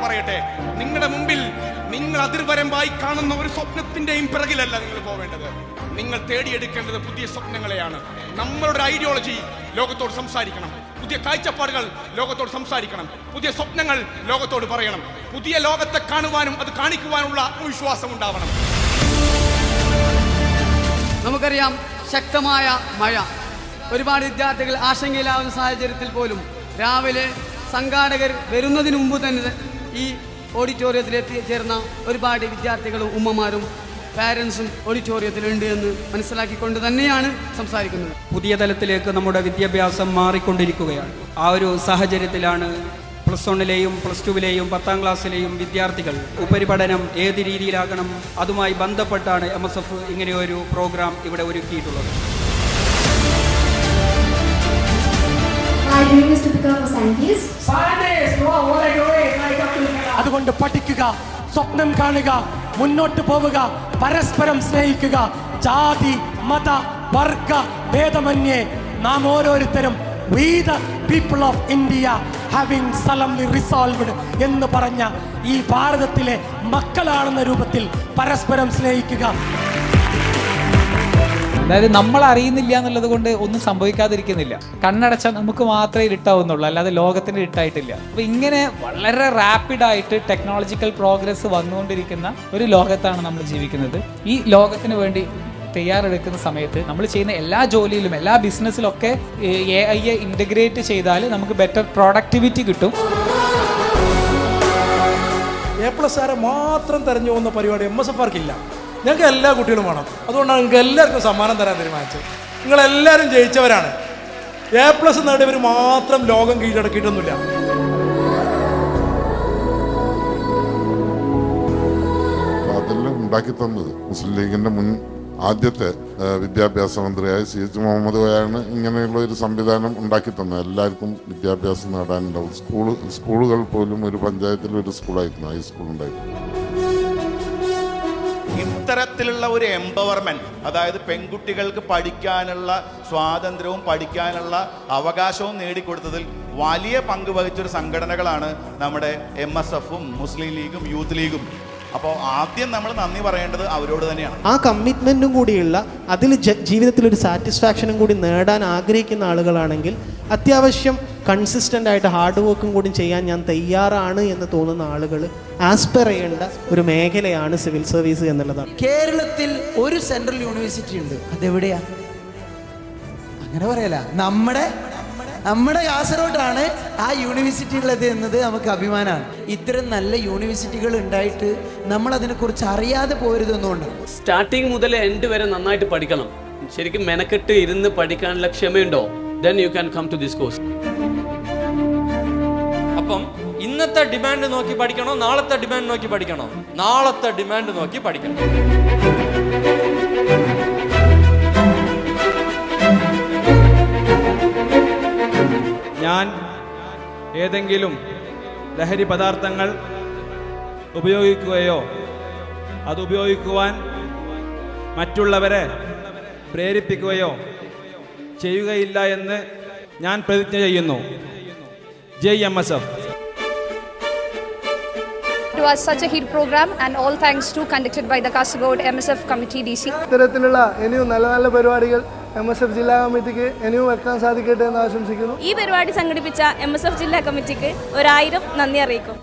പറയട്ടെ. നിങ്ങളുടെ മുമ്പിൽ നിങ്ങൾ അതിർവരമ്പായി കാണുന്ന ഒരു സ്വപ്നത്തിന്റെയും പിറകിലല്ല നിങ്ങൾ പോവേണ്ടത്. നിങ്ങൾ തേടിയെടുക്കേണ്ടത് പുതിയ സ്വപ്നങ്ങളെയാണ്. നമ്മളുടെ ഐഡിയോളജി ലോകത്തോട് സംസാരിക്കണം. പുതിയ കാഴ്ചപ്പാടുകൾ ലോകത്തോട് സംസാരിക്കണം. പുതിയ സ്വപ്നങ്ങൾ ലോകത്തോട് പറയണം. പുതിയ ലോകത്തെ കാണുവാനും അത് കാണിക്കുവാനുള്ള ആത്മവിശ്വാസം ഉണ്ടാവണം. നമുക്കറിയാം ശക്തമായ മഴ. ഒരുപാട് വിദ്യാർത്ഥികൾ ആശങ്കയിലാവുന്ന സാഹചര്യത്തിൽ പോലും രാവിലെ സംഘാടകർ വരുന്നതിന് മുമ്പ് തന്നെ ഈ ഓഡിറ്റോറിയത്തിൽ എത്തിച്ചേർന്ന ഒരുപാട് വിദ്യാർത്ഥികളും ഉമ്മമാരും പാരൻസും ഓഡിറ്റോറിയത്തിലുണ്ട് എന്ന് മനസ്സിലാക്കിക്കൊണ്ട് തന്നെയാണ് സംസാരിക്കുന്നത്. പുതിയ തലത്തിലേക്ക് നമ്മുടെ വിദ്യാഭ്യാസം മാറിക്കൊണ്ടിരിക്കുകയാണ്. ആ ഒരു സാഹചര്യത്തിലാണ് പ്ലസ് വണ്ണിലെയും പ്ലസ് ടുവിലെയും പത്താം ക്ലാസ്സിലെയും വിദ്യാർത്ഥികൾ ഉപരിപഠനം ഏത് രീതിയിലാകണം അതുമായി ബന്ധപ്പെട്ടാണ് എം എസ് എഫ് ഇങ്ങനെയൊരു പ്രോഗ്രാം ഇവിടെ ഒരുക്കിയിട്ടുള്ളത്. My dream is to become a scientist. അതുകൊണ്ട് പഠിക്കുക സ്വപ്നം കാണുക മുന്നോട്ട് പോവുക പരസ്പരം സ്നേഹിക്കുക. ജാതി മത വർഗ ഭേദമന്യേ നാം ഓരോരുത്തരും we the people of India having solemnly resolved എന്ന് പറഞ്ഞ ഈ ഭാരതത്തിലെ മക്കളാണെന്ന രൂപത്തിൽ പരസ്പരം സ്നേഹിക്കുക. അതായത് നമ്മൾ അറിയുന്നില്ല എന്നുള്ളത് കൊണ്ട് ഒന്നും സംഭവിക്കാതിരിക്കുന്നില്ല. കണ്ണടച്ചാൽ നമുക്ക് മാത്രമേ ഇരുട്ടാവുന്നുള്ളൂ. അല്ലാതെ ലോകത്തിന് ഇരുട്ടായിട്ടില്ല. അപ്പൊ ഇങ്ങനെ വളരെ റാപ്പിഡായിട്ട് ടെക്നോളജിക്കൽ പ്രോഗ്രസ് വന്നുകൊണ്ടിരിക്കുന്ന ഒരു ലോകത്താണ് നമ്മൾ ജീവിക്കുന്നത്. ഈ ലോകത്തിന് വേണ്ടി തയ്യാറെടുക്കുന്ന സമയത്ത് നമ്മൾ ചെയ്യുന്ന എല്ലാ ജോലിയിലും എല്ലാ ബിസിനസ്സിലൊക്കെ എ ഐയെ ഇന്റഗ്രേറ്റ് ചെയ്താൽ നമുക്ക് ബെറ്റർ പ്രൊഡക്ടിവിറ്റി കിട്ടും. എ പ്ലസ് ആരെ മാത്രം തെരഞ്ഞു പോകുന്ന പരിപാടി എം എസ് എഫ് ആർക്കില്ല ഞങ്ങൾക്ക് എല്ലാ കുട്ടികളും വേണം. അതുകൊണ്ടാണ് നിങ്ങൾക്ക് എല്ലാവർക്കും സമ്മാനം തരാൻ തീരുമാനിച്ചത്. നിങ്ങളെല്ലാവരും ജയിച്ചവരാണ്. എ പ്ലസ് നേടിയവർ മാത്രം ലോകം കീഴടക്കിയിട്ടൊന്നുമില്ല. ഉണ്ടാക്കി തന്നത് മുസ്ലിം ലീഗിന്റെ മുൻ ആദ്യത്തെ വിദ്യാഭ്യാസ മന്ത്രിയായ സി എച്ച് മുഹമ്മദ് കോയാണ് ഇങ്ങനെയുള്ള ഒരു സംവിധാനം ഉണ്ടാക്കി തന്നത്. എല്ലാവർക്കും വിദ്യാഭ്യാസം നേടാനുണ്ടാവും സ്കൂൾ സ്കൂളുകൾ പോലും ഒരു പഞ്ചായത്തിൽ ഒരു സ്കൂളായിരുന്നു ഹൈസ്കൂൾ ഉണ്ടായിരുന്നു. ഇത്തരത്തിലുള്ള ഒരു എംപവർമെന്റ് അതായത് പെൺകുട്ടികൾക്ക് പഠിക്കാനുള്ള സ്വാതന്ത്ര്യവും പഠിക്കാനുള്ള അവകാശവും നേടിക്കൊടുത്തതിൽ വലിയ പങ്ക് വഹിച്ചൊരു സംഘടനകളാണ് നമ്മുടെ എം എസ് എഫും മുസ്ലിം ലീഗും യൂത്ത് ലീഗും. അപ്പോൾ ആദ്യം നമ്മൾ നന്ദി പറയേണ്ടത് അവരോട് തന്നെയാണ്. ആ കമ്മിറ്റ്മെന്റും കൂടിയുള്ള അതിൽ ജീവിതത്തിൽ ഒരു സാറ്റിസ്ഫാക്ഷനും കൂടി നേടാൻ ആഗ്രഹിക്കുന്ന ആളുകളാണെങ്കിൽ അത്യാവശ്യം കൺസിസ്റ്റന്റ് ആയിട്ട് ഹാർഡ് വർക്കും കൂടി ചെയ്യാൻ ഞാൻ തയ്യാറാണ് എന്ന് തോന്നുന്ന ആളുകൾ ആസ്പയർ ചെയ്യേണ്ട ഒരു മേഖലയാണ് സിവിൽ സർവീസ് എന്നുള്ളതാണ്. കേരളത്തിൽ ഒരു സെൻട്രൽ യൂണിവേഴ്സിറ്റി ഉണ്ട്. അതെവിടെയാ? അങ്ങനെ പറയല നമ്മുടെ നമ്മുടെ കാസർഗോഡാണ് ആ യൂണിവേഴ്സിറ്റി ഉള്ളത് എന്നത് നമുക്ക് അഭിമാനമാണ് ഇത്തരം നല്ല യൂണിവേഴ്സിറ്റികൾ ഉണ്ടായിട്ട് നമ്മൾ അതിനെക്കുറിച്ച് അറിയാതെ പോരുതെന്നുകൊണ്ട് സ്റ്റാർട്ടിങ് മുതൽ എൻഡ് വരെ നന്നായിട്ട് പഠിക്കണം. ശരിക്കും മെനക്കെട്ട് ഇരുന്ന് പഠിക്കാനുള്ള ക്ഷമയുണ്ടോ? Then you can come to this course ഇന്നത്തെ ഡിമാൻഡ് നോക്കി പഠിക്കണോ? നാളത്തെ ഡിമാൻഡ് നോക്കി പഠിക്കണോ? നാളത്തെ ഡിമാൻഡ് നോക്കി പഠിക്കണം. ഞാൻ ഏതെങ്കിലും ലഹരി പദാർത്ഥങ്ങൾ ഉപയോഗിക്കുകയോ അത് ഉപയോഗിക്കുവാൻ മറ്റുള്ളവരെ പ്രേരിപ്പിക്കുകയോ ചെയ്യുകയില്ല എന്ന് ഞാൻ പ്രതിജ്ഞ ചെയ്യുന്നു. J M S F It was such a hit program and all thanks to conducted by the Kasagod MSF Committee DC. ഇത്തരത്തിലുള്ള ഇനിയും നല്ല നല്ല പരിപാടികൾ എം എസ് എഫ് ജില്ലാ കമ്മിറ്റിക്ക് ഇനിയും വെക്കാൻ സാധിക്കട്ടെ എന്ന് ആശംസിക്കുന്നു. ഈ പരിപാടി സംഘടിപ്പിച്ച എം എസ് എഫ് ജില്ലാ കമ്മിറ്റിക്ക് ഒരായിരം നന്ദി അറിയിക്കും.